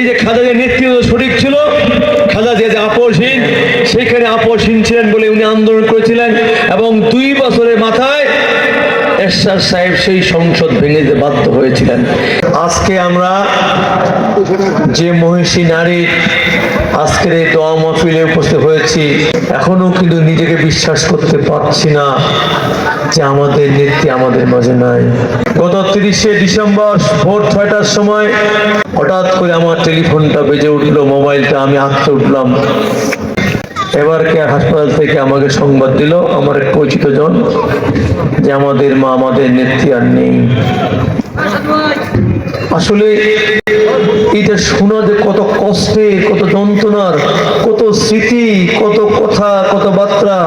এই যে খাজা যে নেতৃত্ব সঠিক ছিল খাজা যে আপসহীন সেখানে আপসহীন ছিলেন বলে উনি আন্দোলন করেছিলেন এবং দুই বছরের মাথায় এরশাদ সাহেব সেই সংসদ ভেঙে বাধ্য হয়েছিলেন। আজকে আমরা যে মহিষী নারী আজকের এই দোয়া মহফিলে উপস্থিত হয়েছি, এখনও কিন্তু নিজেকে বিশ্বাস করতে পারছি না যে আমাদের নেত্রী আমাদের মাঝে নাই। গত তিরিশে ডিসেম্বর ভোর ছয়টার সময় হঠাৎ করে আমার টেলিফোনটা বেজে উঠল, মোবাইলটা আমি আঁকতে উঠলাম। এবার কে হাসপাতাল থেকে আমাকে সংবাদ দিল, আমার এক পরিচিত জন, যে আমাদের মা, আমাদের নেত্রী আর নেই। আসলে এটা শোনা যে কত কষ্টের কত যন্ত্রণার, কত স্মৃতি, কত কথা, কত বার্তা।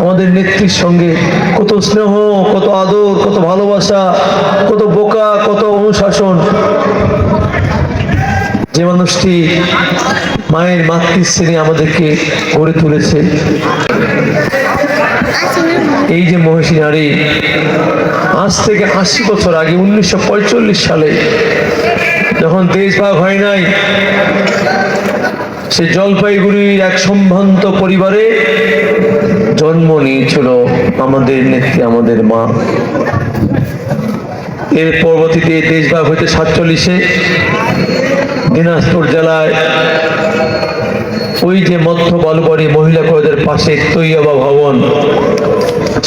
আমাদের নেত্রীর সঙ্গে কত স্নেহ, কত আদর, কত ভালোবাসা, কত বোকা, কত অনুশাসন। যে মানুষটি মায়ের মাতৃশ্রেণী আমাদেরকে গড়ে তুলেছে। এই যে মহিষী নারী, আজ থেকে আশি বছর আগে উনিশশো সালে দেশ ভাগ হয় নাই। সে জলপাইগুড়ির এক সম্ভ্রান্ত পরিবারে জন্ম নিয়েছিল আমাদের নেত্রী, আমাদের মা। এর পরবর্তীতে দেশ ভাগ হইতে সাতচল্লিশে। দিনাজপুর জেলায় ওই যে মধ্য বালুবাড়ি মহিলা কলেজের পাশে তৈয়বা ভবন,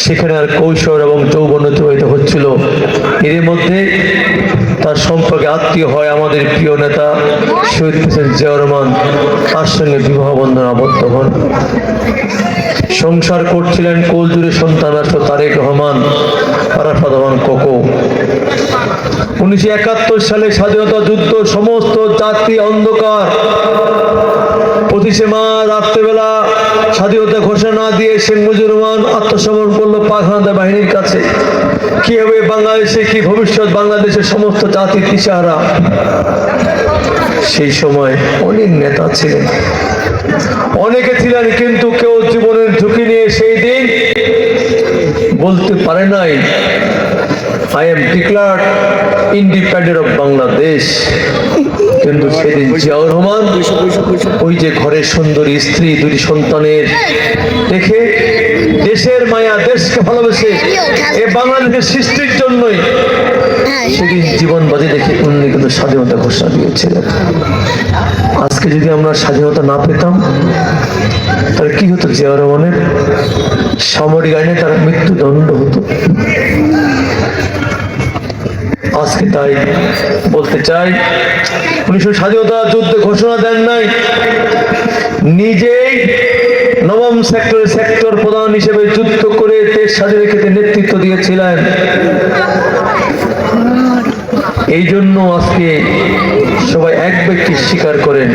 সেখানে আর কৌশল এবং যৌবন অতিবাহিত হচ্ছিল। এর মধ্যে তার সম্পর্কে আত্মীয় হয় আমাদের প্রিয় নেতা শহীদ হোসেন জিয়ারহমান তার সঙ্গে বিবাহ বন্ধন আবদ্ধ হন। সংসার করছিলেন কোলজুরে সন্তান আস তারেক রহমান, আরাফাত রহমান কোকো। উনিশশো একাত্তর সালে স্বাধীনতা যুদ্ধ, সমস্ত জাতি অন্ধকার। পঁচিশে মা রাত্রেবেলা স্বাধীনতা ঘোষণা দিয়ে শেখ মুজিবুর রহমান আত্মসমর্পণ করল পাখানা বাহিনীর কাছে। কি হবে বাংলাদেশে কি ভবিষ্যৎ বাংলাদেশের সমস্ত জাতি দিশাহারা? সেই সময় অনেক নেতা ছিলেন। অনেকে ছিলেন কিন্তু কেউ জীবনের ঝুঁকি নিয়ে সেই দিন বলতে পারে নাই। I am declared independent of Bangladesh কিন্তু সেদিন জিয়াউর রহমান ওই যে ঘরের সুন্দরী স্ত্রী দুটি সন্তানের দেখে দেশের মায়া, দেশকে ভালোবেসে এ বাংলাদেশের সৃষ্টির জন্যই সেদিন জীবন বাজি রেখে উনি কিন্তু স্বাধীনতা ঘোষণা দিয়েছিলেন আজকে যদি আমরা স্বাধীনতা না পেতাম, তাহলে কি হতো জিয়াউর রহমানের সামরিক আইনে তার মৃত্যুদণ্ড? চাই। উনিশশো স্বাধীনতা যুদ্ধে ঘোষণা দেন নাই। নিজেই নবম সেক্টরে সেক্টর প্রধান হিসেবে যুদ্ধ করে দেশ স্বাধীন রেখে নেতৃত্ব দিয়েছিলেন। এই জন্য আজকে সবাই এক ব্যক্তি স্বীকার করেন,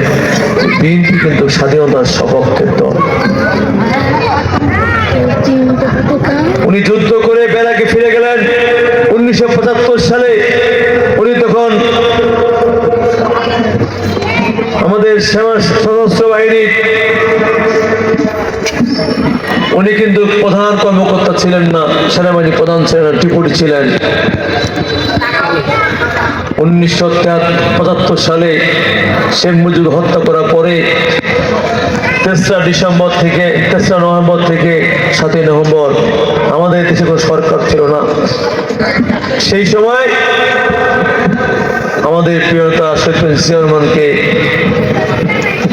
বিএনপি কিন্তু স্বাধীনতার সপক্ষের দল। উনি যুদ্ধ করে বেড়াকে ফিরে গেলেন উনিশশো পঁচাত্তর সালে উনি তখন আমাদের সেনা সশস্ত্র বাহিনীর উনি কিন্তু প্রধান কর্মকর্তা ছিলেন না সেনাবাহিনী প্রধান ছিলেন না, ছিলেন। উনিশশো পঁচাত্তর সালে শেখ মুজিবুর হত্যা করার পরে তেসরা ডিসেম্বর থেকে তেসরা নভেম্বর থেকে সাতই নভেম্বর আমাদের দেশে কোনো সরকার ছিল না। সেই সময় আমাদের প্রিয়তা শেখ রহমানকে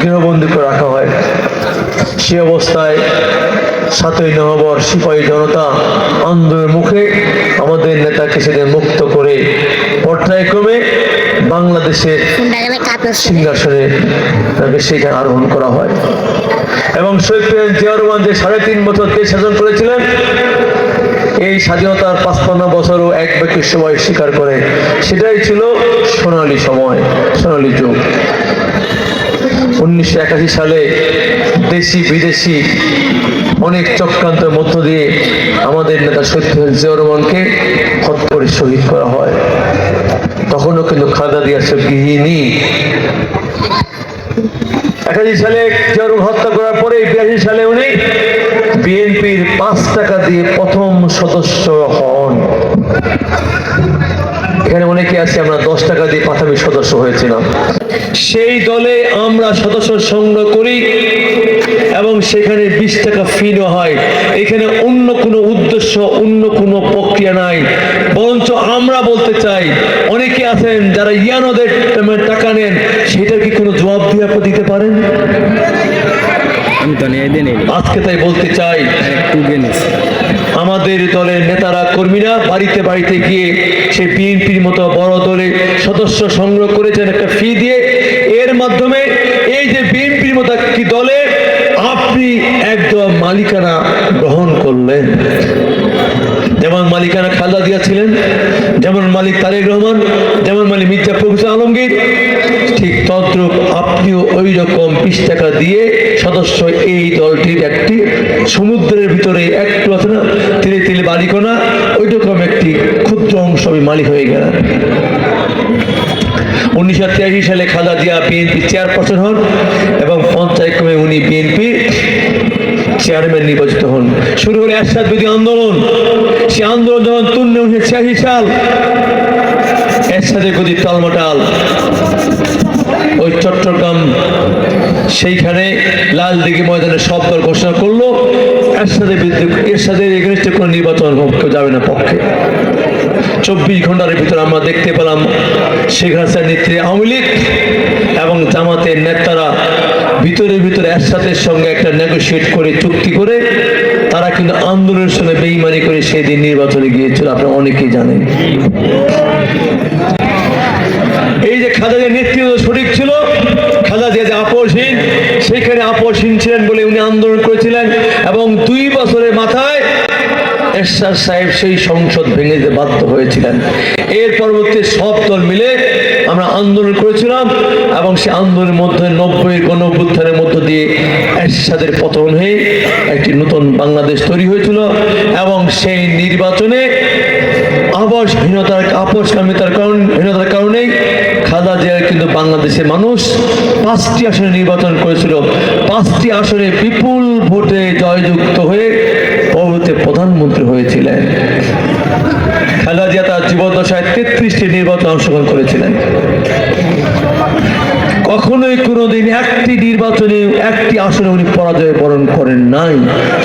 গৃহবন্দী করে রাখা হয়। সে অবস্থায় সাতই নভেম্বর সিপাহী জনতা আন্দোলনের মুখে আমাদের নেতাকে সেদিন মুক্ত করে পর্যায়ক্রমে বাংলাদেশের সিংহাসনে তাকে সেখানে আরোহণ করা হয়। এবং শহীদ প্রেসিডেন্ট জিয়া রহমান যে সাড়ে তিন বছর দেশ শাসন করেছিলেন এই স্বাধীনতার পাঁচপান্ন বছরও এক ব্যক্তির সময় স্বীকার করে সেটাই ছিল সোনালী সময় সোনালী যুগ। উনিশশো একাশি সালে দেশি বিদেশি অনেক চক্রান্তের মধ্য দিয়ে আমাদের নেতা শহীদ জিয়া রহমানকে হত্যা করে শহীদ করা হয়। তখনও কিন্তু খালেদা জিয়া সে গৃহিণী। একাশি সালে জরুর হত্যা করার পরে বিরাশি সালে উনি বিএনপির পাঁচ টাকা দিয়ে প্রথম সদস্য হন। এখানে অনেকে আছে আমরা দশ টাকা দিয়ে প্রাথমিক সদস্য হয়েছিলাম। সেই দলে আমরা সদস্য সংগ্রহ করি এবং সেখানে বিশ টাকা ফি হয়। এখানে অন্য কোনো উদ্দেশ্য অন্য কোনো প্রক্রিয়া নাই। বরঞ্চ আমরা বলতে চাই অনেকে আছেন যারা ইয়ানোদের টাকা নেন সেটার কি কোনো জবাব দিয়ে আপনি দিতে পারেন? আমি তো নিয়ে আজকে তাই বলতে চাই। একটু গেনিস আমাদের দলের নেতারা, কর্মীরা বাড়িতে বাড়িতে গিয়ে সে বিএনপির মতো বড় দলে সদস্য সংগ্রহ করেছেন একটা ফি দিয়ে। এর মাধ্যমে এই যে বিএনপির মতো একটি দলে আপনি একদম মালিকানা গ্রহণ করলেন। যেমন মালিকানা খালদা দিয়া ছিলেন যেমন মালিক তারেক রহমান, যেমন মালিক মির্জা ফখরুল আলমগীর, ঠিক তদ্রুপ আপনিও ওই রকম বিশ দিয়ে সদস্য এই দলটির একটি সমুদ্রের ভিতরে একটু আছে না, তিলে তিলে বালিকোনা ওই রকম একটি ক্ষুদ্র অংশ আমি মালিক হয়ে গেলাম। উনিশশো তিরাশি সালে খালেদা দিয়া বিএনপি চেয়ারপারসন হন এবং পঞ্চায়েত ক্রমে উনি বিএনপি চেয়ারম্যান নির্বাচিত হন। শুরু হলো এরশাদ বিধি আন্দোলন। সে আন্দোলন যখন তুলনে উনিশশো ছিয়াশি সাল, এরশাদের গতি টালমাটাল। ওই চট্টগ্রাম সেইখানে লাল দিঘি ময়দানে সব দল ঘোষণা করল, এরশাদের বিরুদ্ধে, এরশাদের এগেনস্টে কোনো নির্বাচন কেউ যাবে না পক্ষে। চব্বিশ ঘণ্টার ভিতরে আমরা দেখতে পেলাম শেখ হাসিনার নেতৃত্বে আওয়ামী লীগ এবং জামাতের নেতারা ভিতরে ভিতরে একসাথের সঙ্গে একটা নেগোসিয়েট করে চুক্তি করে, তারা কিন্তু আন্দোলনের সঙ্গে বেইমানি করে সেই দিন নির্বাচনে গিয়েছিল, আপনারা অনেকেই জানেন। এই যে খালেদা জিয়ার নেতৃত্ব সঠিক ছিল জিয়া যে আপসহীন সেইখানে আপসহীন ছিলেন বলে উনি আন্দোলন করেছিলেন এবং দুই বছরের মাথায় এরশাদ সাহেব সেই সংসদ ভেঙে বাধ্য হয়েছিলেন। এর পরবর্তী সব দল মিলে আমরা আন্দোলন করেছিলাম এবং সেই আন্দোলনের মধ্যে নব্বই গণ মধ্য দিয়ে এরশাদের পতন হয়ে একটি নতুন বাংলাদেশ তৈরি হয়েছিল এবং সেই নির্বাচনে আবাসহীনতার আপসকামিতার কারণ হীনতার কারণেই খাদা জিয়ার কিন্তু বাংলাদেশের মানুষ পাঁচটি আসনে নির্বাচন করেছিল। পাঁচটি আসনে বিপুল ভোটে জয়যুক্ত হয়ে পরবর্তী প্রধানমন্ত্রী হয়েছিলেন। জিয়া তার জীবদ্দশায় তেত্রিশটি নির্বাচন অংশগ্রহণ করেছিলেন। কখনোই কোনোদিন একটি নির্বাচনে একটি আসনে উনি পরাজয় বরণ করেন নাই।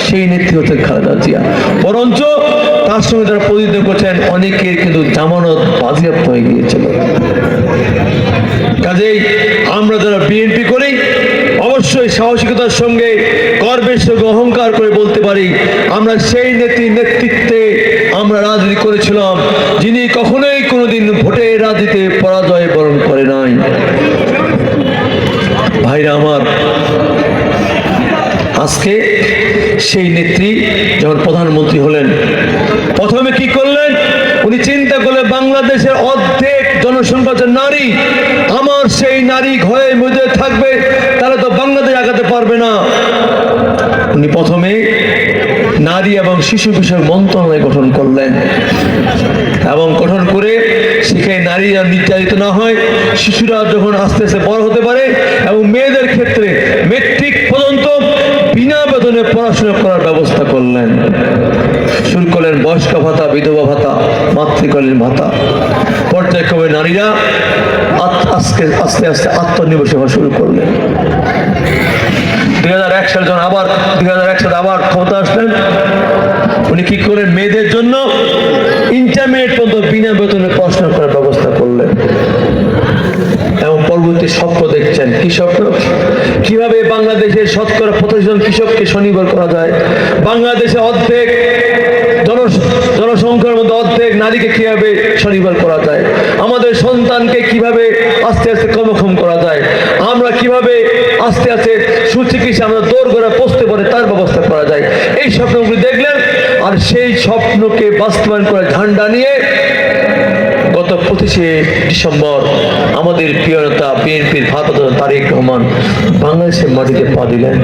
সেই নেত্রী হচ্ছেন খালেদা জিয়া। বরঞ্চ তার সঙ্গে যারা প্রতিনিধিত্ব করছেন, অনেকের কিন্তু জামানত বাজেয়াপ্ত হয়ে গিয়েছিল। কাজেই আমরা যারা বিএনপি করি, অবশ্যই সাহসিকতার সঙ্গে, গর্বের সঙ্গে, অহংকার করে বলতে পারি, আমরা সেই নেত্রীর নেতৃত্বে আমরা রাজনীতি করেছিলাম। যিনি কখনোই কোনোদিন ভোটের রাজনীতিতে পরাজয় বরণ করে নাই। ভাইরা আমার, আজকে সেই নেত্রী যখন প্রধানমন্ত্রী হলেন, প্রথমে কি করলেন? উনি চিন্তা করলেন, বাংলাদেশের অর্ধেক জনসংখ্যা নারী, আমার সেই নারী ঘরে মধ্যে থাকবে তাহলে তো বাংলাদেশ আগাতে পারবে না। উনি প্রথমে নারী এবং শিশু বিষয়ক মন্ত্রণালয় গঠন করলেন। এবং গঠন করে সেখানে নারীরা নির্যাতিত না হয়, শিশুরা যখন আস্তে আস্তে বড় হতে পারে এবং মেয়েদের ক্ষেত্রে মেট্রিক পর্যন্ত বিনা বেতনে পড়াশোনা করার ব্যবস্থা করলেন। শুরু করলেন বয়স্ক ভাতা, বিধবা ভাতা, মাতৃকালীন ভাতা। পর্যায়ক্রমে নারীরা আজকে আস্তে আস্তে আত্মনির্ভরশীল হওয়া শুরু করলেন। দুই হাজার এক সালে যখন আবার দুই হাজার এক সালে আবার ক্ষমতা আসলেন উনি কি করলেন? মেয়েদের জন্য ইন্টারমিডিয়েট পর্যন্ত বিনা বেতনে পড়াশোনা করার ব্যবস্থা করলেন। এবং পরবর্তী স্বপ্ন দেখছেন কি স্বপ্ন? কীভাবে বাংলাদেশের শতকরা পঁচাশি জন কৃষককে স্বনির্ভর করা যায়? বাংলাদেশে অর্ধেক জনসংখ্যার মধ্যে অর্ধেক নারীকে কীভাবে স্বনির্ভর করা যায়? আমাদের সন্তানকে কীভাবে আস্তে আস্তে কর্মক্ষম করা যায়? আমরা কীভাবে আস্তে আস্তে সুচিকিৎসা, আমরা দৌড় করে পৌঁছতে পারে তার ব্যবস্থা করা যায়? এই স্বপ্নগুলি সেই স্বপ্নকে বাস্তবায়ন করে ঝান্ডা নিয়ে গত পঁচিশে ডিসেম্বর আমাদের প্রিয় নেতা বিএনপির ভারত তারেক রহমান বাংলাদেশের মাটিতে পা দিলেন।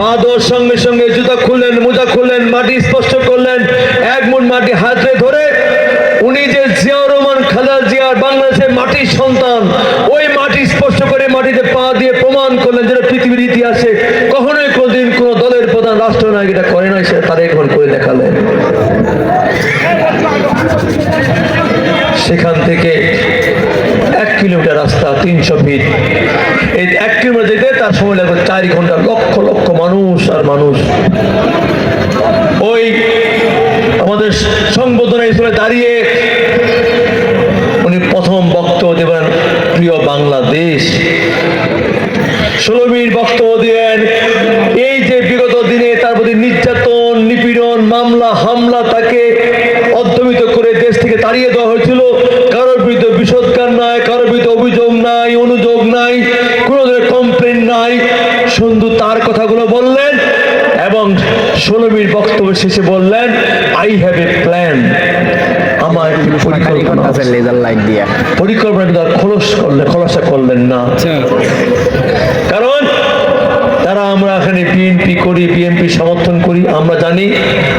পা দেওয়ার সঙ্গে সঙ্গে জুতা খুললেন, মোজা খুললেন, মাটি স্পষ্ট করলেন। এক মুঠ মাটি হাতে ধরে উনি যে জিয়াউর রহমান, খালেদা জিয়ার বাংলাদেশের মাটির সন্তান, ওই মাটি স্পর্শ করে মাটিতে পা দিয়ে প্রমাণ করলেন যেটা পৃথিবীর ইতিহাসে কখনোই কোনদিন কোন দলের প্রধান রাষ্ট্রনায়ক এটা করে নাই সেটা তারেক রহমান করে সেখান থেকে এক কিলোমিটার রাস্তা, তিনশো ফিট। এই এক কিলোমিটার যেতে তার সময় লাগবে চার ঘণ্টা, লক্ষ লক্ষ মানুষ আর মানুষ। ওই আমাদের সংবোধনা হিসেবে দাঁড়িয়ে উনি প্রথম বক্তব্য দেবেন, প্রিয় বাংলাদেশ। ষোলো মিনিট বক্তব্য দিলেন মামলা হামলা তাকে অধ্যমিত করে দেশ থেকে তাড়িয়ে দেওয়া হয়েছিল। কারোর বিরুদ্ধে বিষোদ্গার নাই, কারোর বিরুদ্ধে অভিযোগ নাই, অনুযোগ নাই কোনো ধরনের কমপ্লেন নাই। সন্ধু তার কথাগুলো বললেন এবং ষোলমীর বক্তব্য শেষে বললেন আই হ্যাভ এ প্ল্যান আমার একটি পরিকল্পনা আছে। লেজার লাইট দিয়া পরিকল্পনা কিন্তু আর খোলস করলেন খোলাসা করলেন না আচ্ছা কারণ তারা আমরা এখানে বিএনপি করি বিএনপি সমর্থন করি, আমরা জানি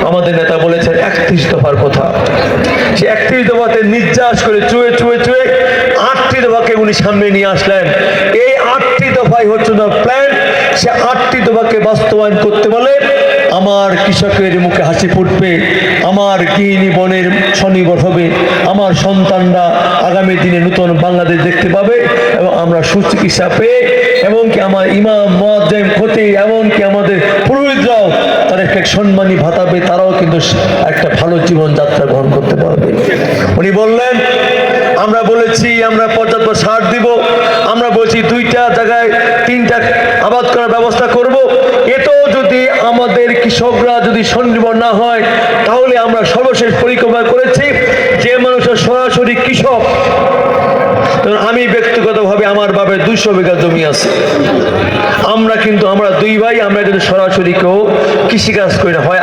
আমাদের নেতা বলেছেন একত্রিশ দফার কথা। সে একত্রিশ দফাতে নির্যাস করে চুয়ে চুয়ে চুয়ে আটটি দফাকে উনি সামনে নিয়ে আসলেন। এই দফাই হচ্ছে না প্ল্যান সে আটটি দফাকে বাস্তবায়ন করতে বলে, আমার কৃষকের মুখে হাসি ফুটবে, আমার গৃহিণী বনের স্বনির্ভর হবে, আমার সন্তানরা আগামী দিনে নতুন বাংলাদেশ দেখতে পাবে, এবং আমরা সুচিকিৎসা পেয়ে, এমনকি আমার ইমাম মোয়াজ্জেম ক্ষতি, এমনকি আমাদের পুরোহিতরাও তারা একটা সম্মানী ভাতাবে তারাও কিন্তু একটা ভালো জীবনযাত্রা গ্রহণ করতে পারবে। উনি বললেন, আমরা বলেছি, আমরা পর্যাপ্ত সার দিব আমরা বলছি দুইটা জায়গায় তিনটা আবাদ করার ব্যবস্থা করব এতেও যদি আমাদের কৃষকরা যদি স্বনির্ভর না হয়, তাহলে আমরা সর্বশেষ পরিকল্পনা করেছি। যে মানুষের সরাসরি কৃষক আমি ব্যক্তিগতভাবে আমার বাবার দুইশো বিঘা জমি আছে। আমরা কিন্তু, আমরা দুই ভাই, আমরা কিন্তু সরাসরি কেউ কৃষিকাজ করি না হয়,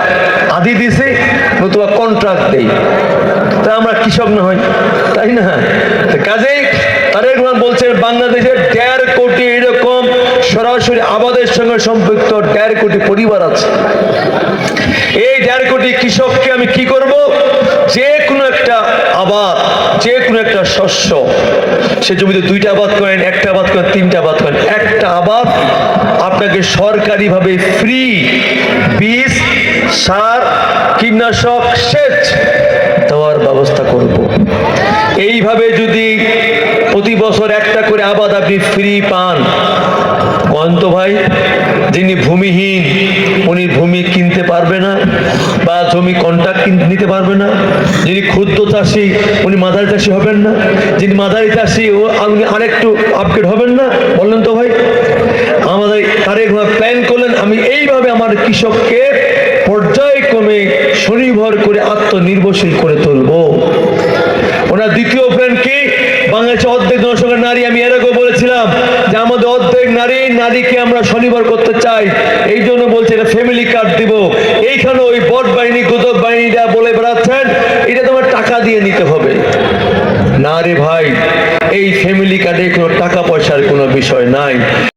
আদি দিছে, নতুবা কন্ট্রাক্ট দেই। তা আমরা কৃষক না হয় তাই না? কাজেই তারেক রহমান বলছেন এরকম সরাসরি আবাদের সঙ্গে সম্পৃক্ত দেড় কোটি পরিবার আছে। এই দেড় কোটি কৃষককে আমি কি করব? যে কোনো একটা আবাদ, যে কোনো একটা শস্য, সে জমিতে দুইটা আবাদ করেন, একটা আবাদ করেন, তিনটা আবাদ করেন, একটা আবাদ আপনাকে সরকারিভাবে ফ্রি বীজ, সার, কীটনাশক, সেচ দেওয়ার ব্যবস্থা করব। এইভাবে যদি প্রতি বছর একটা করে আবাদ আপনি ফ্রি পান অন্ত ভাই, যিনি ভূমিহীন, উনি ভূমি কিনতে পারবে না বা জমি কন্ট্রাক্ট নিতে পারবে না। যিনি ক্ষুদ্র চাষি, উনি মাদারি চাষি হবেন না। যিনি মাদারি চাষি, ও উনি আরেকটু আপগ্রেড হবেন না, বললেন তো ভাই। আমাদের তারেক প্ল্যান করলেন, আমি এইভাবে আমার কৃষককে পর্যায়ক্রমে স্বনির্ভর করে আত্মনির্ভরশীল করে তুলবো। ওনার দ্বিতীয় প্ল্যান কি বাংলাদেশের অর্ধেক জনসংখ্যার নারী আমি এর আগেও বলেছিলাম যে আমাদের অর্ধেক নারী নারীকে আমরা স্বনির্ভর করতে চাই এই জন্য বলছি এটা ফ্যামিলি কার্ড দিব এইখানে ওই বট বাহিনী গুদব বাহিনীরা বলে বেড়াচ্ছেন এটা তোমার টাকা দিয়ে নিতে হবে না রে ভাই এই ফ্যামিলি কার্ডে কোনো টাকা পয়সার কোনো বিষয় নাই।